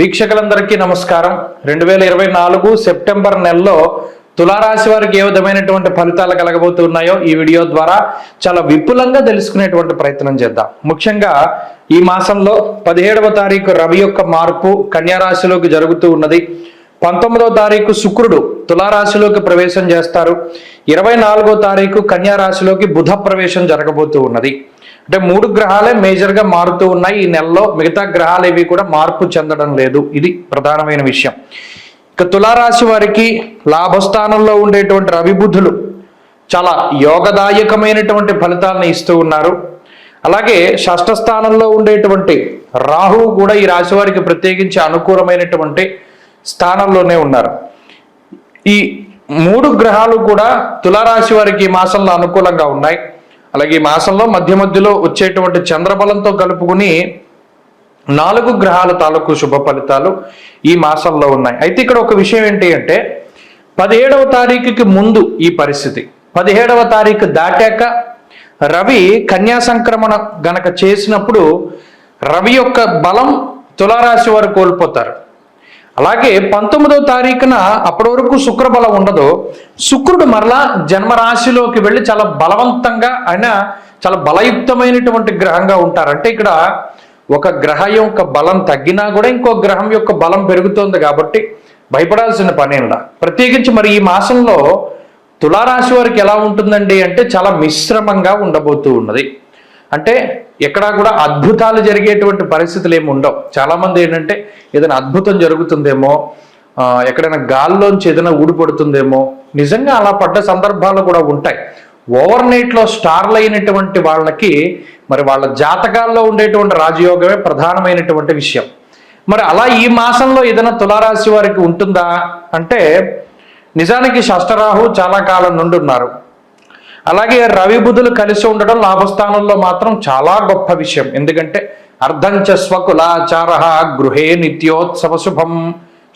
వీక్షకులందరికీ నమస్కారం. రెండు వేల ఇరవై నాలుగు సెప్టెంబర్ నెలలో తులారాశి వారికి ఏ విధమైనటువంటి ఫలితాలు కలగబోతున్నాయో ఈ వీడియో ద్వారా చాలా విపులంగా తెలుసుకునేటువంటి ప్రయత్నం చేద్దాం. ముఖ్యంగా ఈ మాసంలో పదిహేడవ తారీఖు రవి యొక్క మార్పు కన్యారాశిలోకి జరుగుతూ ఉన్నది. పంతొమ్మిదవ తారీఖు శుక్రుడు తులారాశిలోకి ప్రవేశం చేస్తారు. ఇరవై నాలుగో తారీఖు కన్యారాశిలోకి బుధ ప్రవేశం జరగబోతూ ఉన్నది. అంటే మూడు గ్రహాలే మేజర్గా మారుతూ ఉన్నాయి. ఈ నెలలో మిగతా గ్రహాలు ఏవి కూడా మార్పు చెందడం లేదు. ఇది ప్రధానమైన విషయం. ఇక తులారాశి వారికి లాభస్థానంలో ఉండేటువంటి రవిబుద్ధులు చాలా యోగదాయకమైనటువంటి ఫలితాలను ఇస్తూ ఉన్నారు. అలాగే షష్ఠ స్థానంలో ఉండేటువంటి రాహువు కూడా ఈ రాశి వారికి ప్రత్యేకించి అనుకూలమైనటువంటి స్థానంలోనే ఉన్నారు. ఈ మూడు గ్రహాలు కూడా తులారాశి వారికి ఈ మాసంలో అనుకూలంగా ఉన్నాయి. అలాగే ఈ మాసంలో మధ్య మధ్యలో వచ్చేటువంటి చంద్రబలంతో కలుపుకుని నాలుగు గ్రహాల తాలూకు శుభ ఫలితాలు ఈ మాసంలో ఉన్నాయి. అయితే ఇక్కడ ఒక విషయం ఏంటి అంటే పదిహేడవ తారీఖుకి ముందు ఈ పరిస్థితి. పదిహేడవ తారీఖు దాటాక రవి కన్యా సంక్రమణ గనక చేసినప్పుడు రవి యొక్క బలం తులారాశి వారు కోల్పోతారు. అలాగే పంతొమ్మిదవ తారీఖున అప్పటి వరకు శుక్రబలం ఉండదు. శుక్రుడు మరలా జన్మరాశిలోకి వెళ్ళి చాలా బలవంతంగా ఆయన చాలా బలయుక్తమైనటువంటి గ్రహంగా ఉంటారు. అంటే ఇక్కడ ఒక గ్రహం యొక్క బలం తగ్గినా కూడా ఇంకో గ్రహం యొక్క బలం పెరుగుతోంది కాబట్టి భయపడాల్సిన పనేలా ప్రత్యేకించి మరి ఈ మాసంలో తులారాశి వారికి ఎలా ఉంటుందండి అంటే చాలా మిశ్రమంగా ఉండబోతూ ఉన్నది. అంటే ఎక్కడా కూడా అద్భుతాలు జరిగేటువంటి పరిస్థితులు ఏమి ఉండవు. చాలామంది ఏంటంటే ఏదైనా అద్భుతం జరుగుతుందేమో ఎక్కడైనా గాల్లోంచి ఏదైనా ఊడిపడుతుందేమో నిజంగా అలా పడ్డ సందర్భాలు కూడా ఉంటాయి. ఓవర్ నైట్లో స్టార్లు అయినటువంటి వాళ్ళకి మరి వాళ్ళ జాతకాల్లో ఉండేటువంటి రాజయోగమే ప్రధానమైనటువంటి విషయం. మరి అలా ఈ మాసంలో ఏదైనా తులారాశి వారికి ఉంటుందా? అంటే నిజానికి షష్టరాహు చాలా కాలం నుండి ఉన్నారు అలాగే రవి బుధులు కలిసి ఉండడం లాభస్థానంలో మాత్రం చాలా గొప్ప విషయం. ఎందుకంటే అర్ధంచ స్వకులాచార గృహే నిత్యోత్సవ శుభం.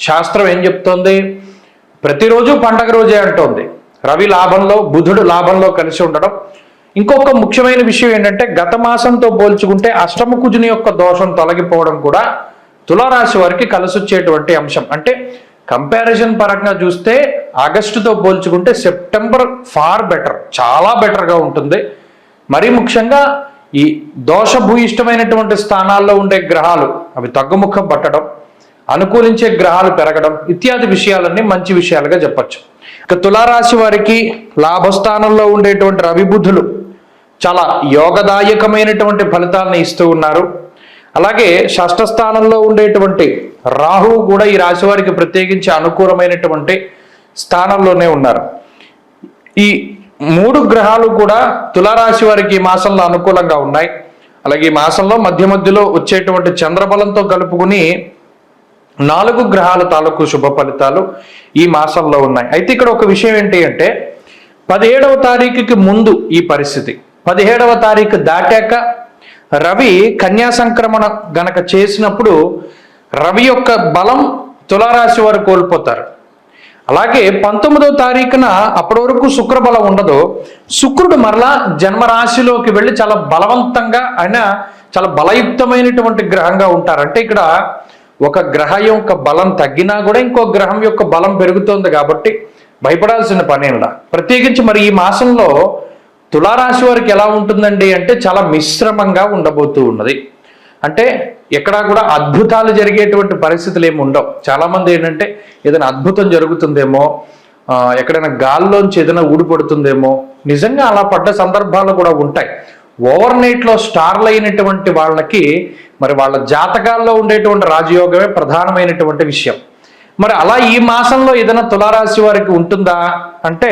శాస్త్రం ఏం చెప్తోంది? ప్రతిరోజు పండగ రోజే అంటోంది. రవి లాభంలో బుధుడు లాభంలో కలిసి ఉండడం. ఇంకొక ముఖ్యమైన విషయం ఏంటంటే గత మాసంతో పోల్చుకుంటే అష్టమ కుజుని యొక్క దోషం తొలగిపోవడం కూడా తులారాశి వారికి కలిసొచ్చేటువంటి అంశం. అంటే కంపారిజన్ పరంగా చూస్తే ఆగస్టుతో పోల్చుకుంటే సెప్టెంబర్ ఫార్ బెటర్ చాలా బెటర్గా ఉంటుంది. మరీ ముఖ్యంగా ఈ దోషభూయిష్టమైనటువంటి స్థానాల్లో ఉండే గ్రహాలు అవి తగ్గుముఖం పట్టడం అనుకూలించే గ్రహాలు పెరగడం ఇత్యాది విషయాలన్నీ మంచి విషయాలుగా చెప్పచ్చు. ఇక తులారాశి వారికి లాభస్థానంలో ఉండేటువంటి రవిబుధులు చాలా యోగదాయకమైనటువంటి ఫలితాలను ఇస్తూ ఉన్నారు. అలాగే షష్ఠ స్థానంలో ఉండేటువంటి రాహువు కూడా ఈ రాశి వారికి ప్రత్యేకించి అనుకూలమైనటువంటి స్థానంలోనే ఉన్నారు. ఈ మూడు గ్రహాలు కూడా తులారాశి వారికి ఈ మాసంలో అనుకూలంగా ఉన్నాయి. అలాగే ఈ మాసంలో మధ్య మధ్యలో వచ్చేటువంటి చంద్రబలంతో కలుపుకుని నాలుగు గ్రహాల తాలూకు శుభ ఫలితాలు ఈ మాసంలో ఉన్నాయి. అయితే ఇక్కడ ఒక విషయం ఏంటి అంటే పదిహేడవ తారీఖుకి ముందు ఈ పరిస్థితి. పదిహేడవ తారీఖు దాటాక రవి కన్యా సంక్రమణ గనక చేసినప్పుడు రవి యొక్క బలం తులారాశి వారు కోల్పోతారు. అలాగే పంతొమ్మిదవ తారీఖున అప్పటి వరకు శుక్రబలం ఉండదు. శుక్రుడు మరలా జన్మరాశిలోకి వెళ్ళి చాలా బలవంతంగా ఆయన చాలా బలయుక్తమైనటువంటి గ్రహంగా ఉంటారు. అంటే ఇక్కడ ఒక గ్రహం యొక్క బలం తగ్గినా కూడా ఇంకో గ్రహం యొక్క బలం పెరుగుతోంది కాబట్టి భయపడాల్సిన పనేలా ప్రత్యేకించి మరి ఈ మాసంలో తులారాశి వారికి ఎలా ఉంటుందండి అంటే చాలా మిశ్రమంగా ఉండబోతూ ఉన్నది. అంటే ఎక్కడా కూడా అద్భుతాలు జరిగేటువంటి పరిస్థితులు ఏమి ఉండవు. చాలామంది ఏంటంటే ఏదైనా అద్భుతం జరుగుతుందేమో ఎక్కడైనా గాల్లోంచి ఏదైనా ఊడిపడుతుందేమో నిజంగా అలా పడ్డ సందర్భాలు కూడా ఉంటాయి. ఓవర్ నైట్లో స్టార్లు అయినటువంటి వాళ్ళకి మరి వాళ్ళ జాతకాల్లో ఉండేటువంటి రాజయోగమే ప్రధానమైనటువంటి విషయం. మరి అలా ఈ మాసంలో ఏదైనా తులారాశి వారికి ఉంటుందా? అంటే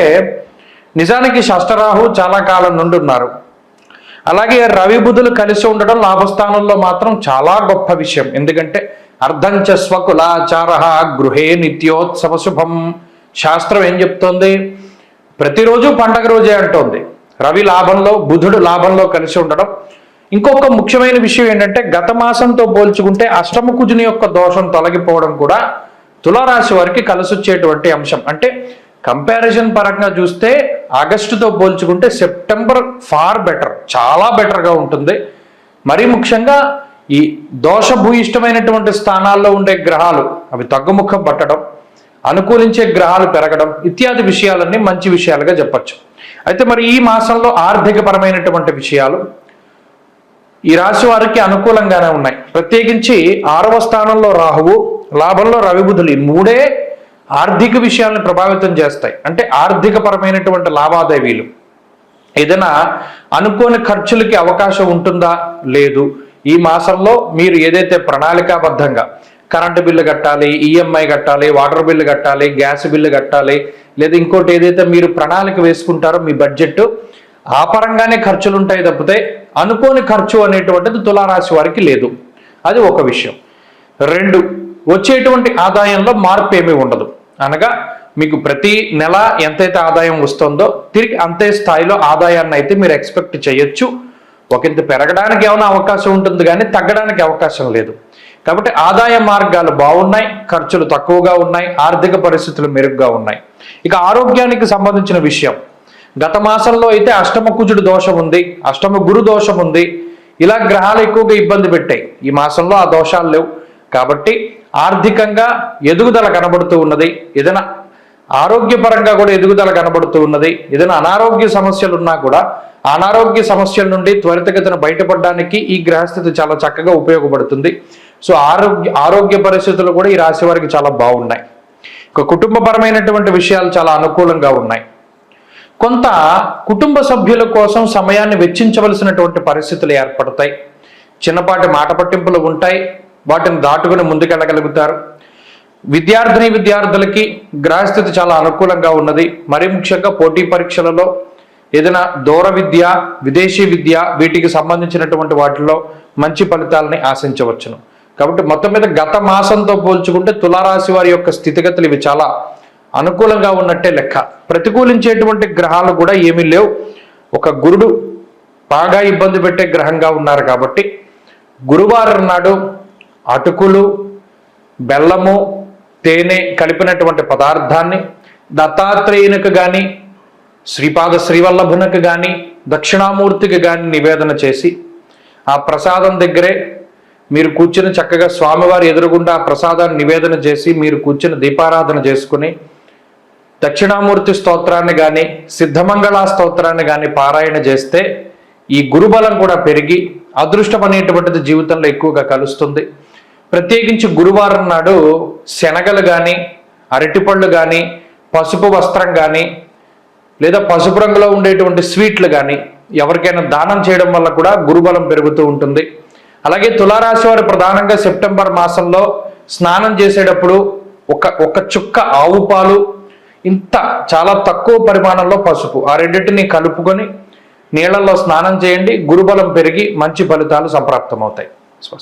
నిజానికి షష్టరాహు చాలా కాలం నుండి ఉన్నారు అలాగే రవి బుధులు కలిసి ఉండడం లాభస్థానంలో మాత్రం చాలా గొప్ప విషయం. ఎందుకంటే అర్ధంచ స్వకులాచార గృహే నిత్యోత్సవ శుభం. శాస్త్రం ఏం చెప్తోంది? ప్రతిరోజు పండగ రోజే అంటోంది. రవి లాభంలో బుధుడు లాభంలో కలిసి ఉండడం. ఇంకొక ముఖ్యమైన విషయం ఏంటంటే గత మాసంతో పోల్చుకుంటే అష్టమ కుజుని యొక్క దోషం తొలగిపోవడం కూడా తులారాశి వారికి కలిసొచ్చేటువంటి అంశం. అంటే కంపారిజన్ పరంగా చూస్తే ఆగస్టుతో పోల్చుకుంటే సెప్టెంబర్ ఫార్ బెటర్ చాలా బెటర్గా ఉంటుంది. మరీ ముఖ్యంగా ఈ దోషభూయిష్టమైనటువంటి స్థానాల్లో ఉండే గ్రహాలు అవి తగ్గుముఖం పట్టడం అనుకూలించే గ్రహాలు పెరగడం ఇత్యాది విషయాలన్నీ మంచి విషయాలుగా చెప్పచ్చు. అయితే మరి ఈ మాసంలో ఆర్థికపరమైనటువంటి విషయాలు ఈ రాశి వారికి అనుకూలంగానే ఉన్నాయి. ప్రత్యేకించి ఆరవ స్థానంలో రాహువు లాభంలో రవిబుధులు ఈ మూడే ఆర్థిక విషయాలను ప్రభావితం చేస్తాయి. అంటే ఆర్థిక పరమైనటువంటి లావాదేవీలు. ఏదైనా అనుకోని ఖర్చులకి అవకాశం ఉంటుందా? లేదు. ఈ మాసంలో మీరు ఏదైతే ప్రణాళికాబద్ధంగా కరెంటు బిల్లు కట్టాలి ఈఎంఐ కట్టాలి వాటర్ బిల్లు కట్టాలి గ్యాస్ బిల్లు కట్టాలి లేదా ఇంకోటి ఏదైతే మీరు ప్రణాళిక వేసుకుంటారో మీ బడ్జెట్ ఆ పరంగానే ఖర్చులు ఉంటాయి తప్పితే అనుకోని ఖర్చు అనేటువంటిది తులారాశి వారికి లేదు. అది ఒక విషయం. రెండు వచ్చేటువంటి ఆదాయంలో మార్పు ఏమీ ఉండదు. అనగా మీకు ప్రతి నెల ఎంతైతే ఆదాయం వస్తుందో తిరిగి అంతే స్థాయిలో ఆదాయాన్ని అయితే మీరు ఎక్స్పెక్ట్ చేయొచ్చు. ఒకంత పెరగడానికి ఏమైనా అవకాశం ఉంటుంది కానీ తగ్గడానికి అవకాశం లేదు. కాబట్టి ఆదాయ మార్గాలు బాగున్నాయి ఖర్చులు తక్కువగా ఉన్నాయి ఆర్థిక పరిస్థితులు మెరుగ్గా ఉన్నాయి. ఇక ఆరోగ్యానికి సంబంధించిన విషయం. గత మాసంలో అయితే అష్టమ కుజుడు దోషం ఉంది అష్టమ గురు దోషం ఉంది. ఇలా గ్రహాలు ఎక్కువగా ఇబ్బంది పెట్టాయి. ఈ మాసంలో ఆ దోషాలు లేవు. కాబట్టి ఆర్థికంగా ఎదుగుదల కనబడుతూ ఉన్నది. ఏదైనా ఆరోగ్యపరంగా కూడా ఎదుగుదల కనబడుతూ ఉన్నది. ఏదైనా అనారోగ్య సమస్యలు ఉన్నా కూడా అనారోగ్య సమస్యల నుండి త్వరితగతిన బయటపడడానికి ఈ గ్రహస్థితి చాలా చక్కగా ఉపయోగపడుతుంది. సో ఆరోగ్య ఆరోగ్య పరిస్థితులు కూడా ఈ రాశి వారికి చాలా బాగున్నాయి. ఇక కుటుంబపరమైనటువంటి విషయాలు చాలా అనుకూలంగా ఉన్నాయి. కొంత కుటుంబ సభ్యుల కోసం సమయాన్ని వెచ్చించవలసినటువంటి పరిస్థితులు ఏర్పడతాయి. చిన్నపాటి మాట పట్టింపులు ఉంటాయి. వాటిని దాటుకుని ముందుకెళ్ళగలుగుతారు. విద్యార్థిని విద్యార్థులకి గ్రహస్థితి చాలా అనుకూలంగా ఉన్నది. మరి ముఖ్యంగా పోటీ పరీక్షలలో ఏదైనా దూర విద్య విదేశీ విద్య వీటికి సంబంధించినటువంటి వాటిలో మంచి ఫలితాలని ఆశించవచ్చును. కాబట్టి మొత్తం మీద గత మాసంతో పోల్చుకుంటే తులారాశి వారి యొక్క స్థితిగతులు ఇవి చాలా అనుకూలంగా ఉన్నట్టే లెక్క. ప్రతికూలించేటువంటి గ్రహాలు కూడా ఏమీ లేవు. ఒక గురుడు బాగా ఇబ్బంది పెట్టే గ్రహంగా ఉన్నారు కాబట్టి గురువారం నాడు అటుకులు బెల్లము తేనె కలిపినటువంటి పదార్థాన్ని దత్తాత్రేయునికి కానీ శ్రీపాద శ్రీవల్లభునికి కానీ దక్షిణామూర్తికి కానీ నివేదన చేసి ఆ ప్రసాదం దగ్గరే మీరు కూర్చుని చక్కగా స్వామివారి ఎదురుగుండా ఆ ప్రసాదాన్ని నివేదన చేసి మీరు కూర్చుని దీపారాధన చేసుకుని దక్షిణామూర్తి స్తోత్రాన్ని కానీ సిద్ధమంగళ స్తోత్రాన్ని కానీ పారాయణ చేస్తే ఈ గురుబలం కూడా పెరిగి అదృష్టం అనేటువంటిది జీవితంలో ఎక్కువగా కలుస్తుంది. ప్రత్యేకించి గురువారం నాడు శనగలు కానీ అరటిపళ్ళు కానీ పసుపు వస్త్రం కానీ లేదా పసుపు రంగులో ఉండేటువంటి స్వీట్లు కానీ ఎవరికైనా దానం చేయడం వల్ల కూడా గురుబలం పెరుగుతూ ఉంటుంది. అలాగే తులారాశి వారు ప్రధానంగా సెప్టెంబర్ మాసంలో స్నానం చేసేటప్పుడు ఒక ఒక చుక్క ఆవు పాలు ఇంత చాలా తక్కువ పరిమాణంలో పసుపు. ఆ రెండింటిని కలుపుకొని నీళ్ళలో స్నానం చేయండి గురుబలం పెరిగి మంచి ఫలితాలు సంప్రాప్తమవుతాయి.